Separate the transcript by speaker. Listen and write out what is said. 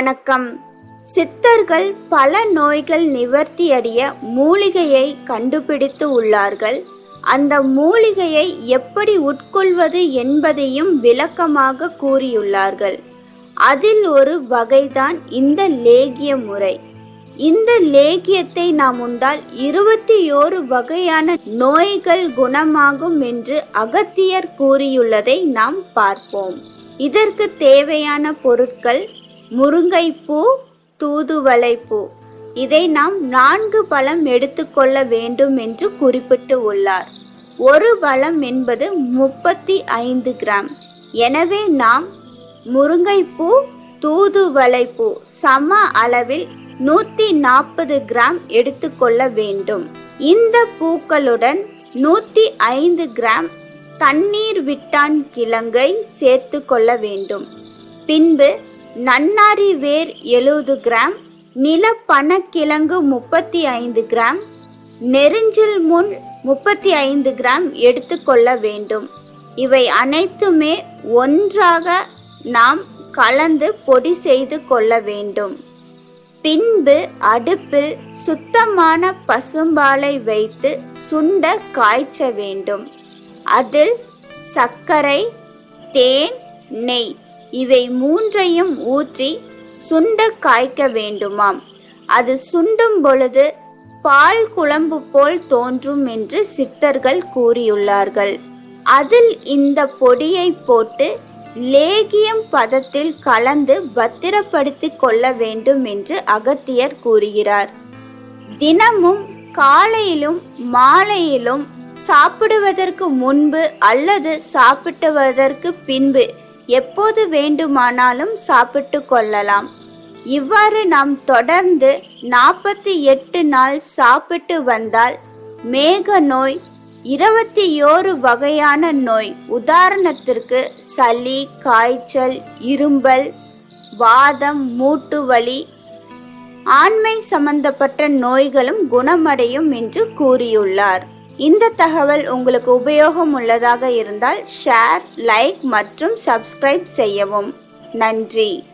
Speaker 1: வணக்கம். சித்தர்கள் பல நோய்கள் நிவர்த்தியடைய மூலிகையை கண்டுபிடித்து உள்ளார்கள். அந்த மூலிகையை எப்படி உட்கொள்வது என்பதையும் விளக்கமாக கூறியுள்ளார்கள். அதில் ஒரு வகைதான் இந்த லேகிய முறை. இந்த லேகியத்தை நாம் உண்டால் இருபத்தி ஓரு வகையான நோய்கள் குணமாகும் என்று அகத்தியர் கூறியுள்ளதை நாம் பார்ப்போம். இதற்கு தேவையான பொருட்கள் முருங்கைப்பூ தூதுவளைப்பூ. இதை நாம் நான்கு பழம் எடுத்துக்கொள்ள வேண்டும் என்று குறிப்பிட்டு உள்ளார். ஒரு பழம் என்பது முப்பத்தி ஐந்து கிராம். எனவே நாம் முருங்கைப்பூ தூதுவளைப்பூ சம அளவில் நூத்தி நாற்பது கிராம் எடுத்துக்கொள்ள வேண்டும். இந்த பூக்களுடன் நூத்தி ஐந்து கிராம் தண்ணீர் விட்டான் கிழங்கை சேர்த்து கொள்ள வேண்டும். பின்பு நன்னாரி வேர் எழுபது கிராம் நிலப்பனக்கிழங்கு முப்பத்தி ஐந்து கிராம் நெருஞ்சில் முன் முப்பத்தி ஐந்து கிராம் எடுத்துக்கொள்ள வேண்டும். இவை அனைத்துமே ஒன்றாக நாம் கலந்து பொடி செய்து கொள்ள வேண்டும். பின்பு அடுப்பில் சுத்தமான பசும்பாலை வைத்து சுண்ட காய்ச்ச வேண்டும். அதில் சர்க்கரை தேன் நெய் இவை மூன்றையும் ஊற்றி சுண்ட காய்க்க வேண்டுமாம். அது சுண்டும் பொழுது பால் குழம்பு போல் தோன்றும் என்று சித்தர்கள் கூறியுள்ளார்கள். அதில் இந்த பொடியை போட்டு லேகியம் பதத்தில் கலந்து பத்திரப்படுத்திக் கொள்ள வேண்டும் என்று அகத்தியர் கூறுகிறார். தினமும் காலையிலும் மாலையிலும் சாப்பிடுவதற்கு முன்பு அல்லது சாப்பிடுவதற்கு பின்பு எப்போது வேண்டுமானாலும் சாப்பிட்டு கொள்ளலாம். இவ்வாறு நாம் தொடர்ந்து நாற்பத்தி எட்டு நாள் சாப்பிட்டு வந்தால் மேக நோய் இருபத்தி ஓரு வகையான நோய் உதாரணத்திற்கு சளி காய்ச்சல் இரும்பல் வாதம் மூட்டு வலி ஆண்மை சம்பந்தப்பட்ட நோய்களும் குணமடையும் என்று கூறியுள்ளார். இந்த தகவல் உங்களுக்கு உபயோகம் உள்ளதாக இருந்தால் ஷேர் லைக் மற்றும் சப்ஸ்கிரைப் செய்யவும். நன்றி.